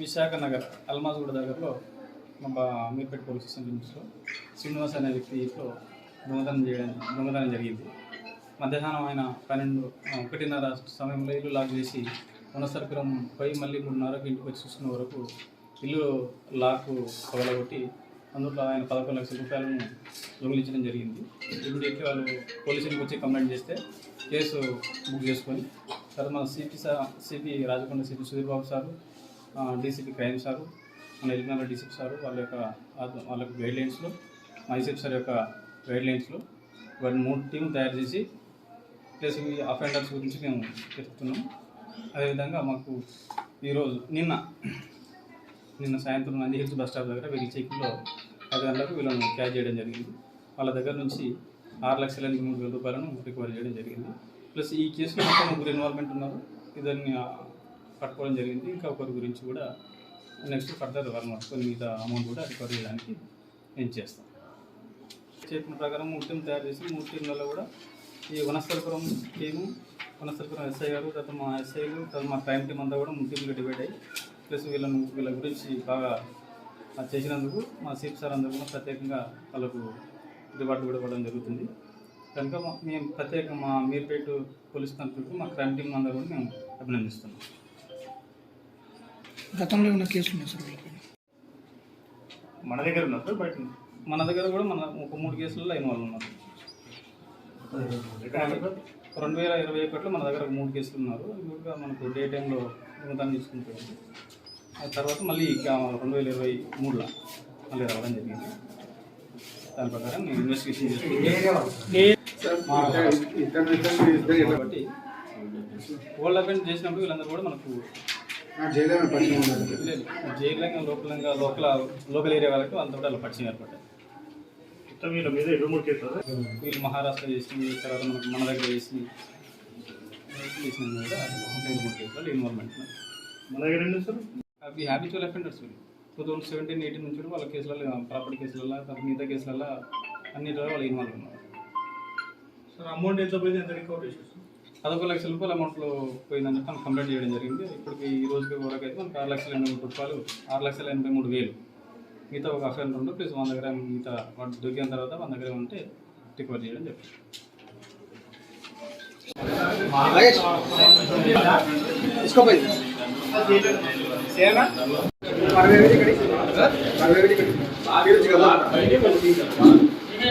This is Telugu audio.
విశాఖ నగర్ అల్మాజ్గూడ దగ్గరలో మా అమీర్పేట పోలీస్ స్టేషన్ లిమిట్స్లో శ్రీనివాస్ అనే వ్యక్తి ఇంట్లో దొంగతనం చేయడం దొంగతనం జరిగింది. మధ్యాహ్నం ఆయన పన్నెండు ఒకటిన్నర సమయంలో ఇల్లు లాక్ చేసి వనసర్పురం పోయి మళ్ళీ మూడున్నరకు ఇంటికి వచ్చి చూసిన వరకు ఇల్లు లాక్ పగలగొట్టి అందులో ఆయన పదకొండు లక్షల రూపాయలను దొంగిలించడం జరిగింది. ఇమీడియట్లీ వాళ్ళు పోలీసులకు వచ్చి కంప్లైంట్ చేస్తే కేసు బుక్ చేసుకొని తర్వాత మన సిపి సా CP Rachakonda CP Sudhir Babu sir DCP crime sir మన ఎల్లినాల డీసీపీ సారు వాళ్ళ యొక్క వాళ్ళ యొక్క గైడ్ లైన్స్లో మైసెప్ సార్ యొక్క గైడ్ లైన్స్లో వాటిని మూడు టీం తయారు చేసి ప్లస్ ఈ అఫెండర్స్ గురించి మేము చెప్తున్నాం. అదేవిధంగా మాకు ఈరోజు నిన్న నిన్న సాయంత్రం నంది హిల్స్ బస్ స్టాప్ దగ్గర వీళ్ళ చెక్లో పది గంటలకు వీళ్ళని క్యాచ్ చేయడం జరిగింది. వాళ్ళ దగ్గర నుంచి ఆరు లక్షల ఎనిమిది మూడు వేల రూపాయలను రికవరీ చేయడం జరిగింది. ప్లస్ ఈ కేసులో మొత్తం ముగ్గురు ఇన్వాల్వ్మెంట్ ఉన్నారు. ఇద్దరిని పట్టుకోవడం జరిగింది. ఇంకా ఒకరి గురించి కూడా నెక్స్ట్ ఫర్దర్ వాళ్ళు మొత్తం మిగతా అమౌంట్ కూడా రికవర్ చేయడానికి నేను చేస్తాను. చెప్పిన ప్రకారం మూర్తిని తయారు చేసి మూడు కూడా ఈ వనస్థలపురం టీము వనస్థలపురం ఎస్ఐ గారు తర్వాత మా ఎస్ఐలు తర్వాత మా క్రైమ్ టీం అంతా కూడా మూడు డివైడ్ అయ్యి ప్లస్ వీళ్ళను వీళ్ళ గురించి బాగా చేసినందుకు మా సీఫ్ సార్ అందరూ కూడా ప్రత్యేకంగా వాళ్ళకు రివార్డు కూడా ఇవ్వడం జరుగుతుంది. కనుక మేము ప్రత్యేక మా మీర్పేట పోలీస్ తరఫున మా క్రైమ్ టీం అందరూ కూడా మేము అభినందిస్తున్నాం. గతంలో ఉన్న కేసులు ఉన్నాయి సార్ మన దగ్గర ఉన్నారు సార్ బయట ఉన్నారు? మన దగ్గర కూడా మన ఒక మూడు కేసులలో ఇన్వాల్వ్ ఉన్నారు. ఎక్కడ ఎక్కడ సార్? రెండు వేల ఇరవై ఒకటిలో మన దగ్గర మూడు కేసులు ఉన్నారు. ఇంకా మనకు డే టైంలో దొంగతనం తీసుకుంటుంది ఆ తర్వాత మళ్ళీ ఇక రెండు వేల ఇరవై మూడులో మళ్ళీ రావడం జరిగింది. దాని ప్రకారం నేను ఇన్వెస్టిగేషన్ చేస్తున్నాను కాబట్టి ఓల్డ్ అపెండ్ చేసినప్పుడు వీళ్ళందరూ కూడా మనకు లేదు, జైలంగా లోకలంగా లోకల్ లోకల్ ఏరియా వాళ్ళకి అంతా కూడా పరిచయం ఏర్పడ్డాయి. మొత్తం వీళ్ళ మీద ఇరవై మూడు కేసులు? వీళ్ళు మహారాష్ట్ర చేసింది తర్వాత మనకు మన దగ్గర చేసి చేసిన కూడా రెండు మూడు కేసులు ఇన్వాల్వ్మెంట్. మన దగ్గర ఏంటి సార్ అవి హ్యాబిచువల్ అఫెండర్స్ వీళ్ళు. టూ థౌసండ్ సెవెంటీన్ ఎయిటీన్ నుంచి కూడా వాళ్ళ కేసులలో ప్రాపర్టీ కేసులలో తర్వాత మిగతా కేసులలో అన్నిటిలో వాళ్ళు ఇన్వాల్వ్ ఉన్నారు సార్ అమౌంట్ ఎంత పోయింది? ఎంత రికవర్ సార్ పదకొండు లక్షల రూపాయల అమౌంట్లో పోయిందని చెప్పి మనం కంప్లైంట్ చేయడం జరిగింది. ఇప్పటికి ఈ రోజుకి వరకు అయితే మనకు ఆరు లక్షల ఎనభై మూడు రూపాయలు ఆరు లక్షల ఎనభై మూడు వేలు. మిగతా ఒక అఫైర్ రెండు ప్లస్ వంద దగ్గర మిగతా వాటి దొరికిన తర్వాత వంద దగ్గర ఉంటే రికవర్ చేయడం చెప్పింది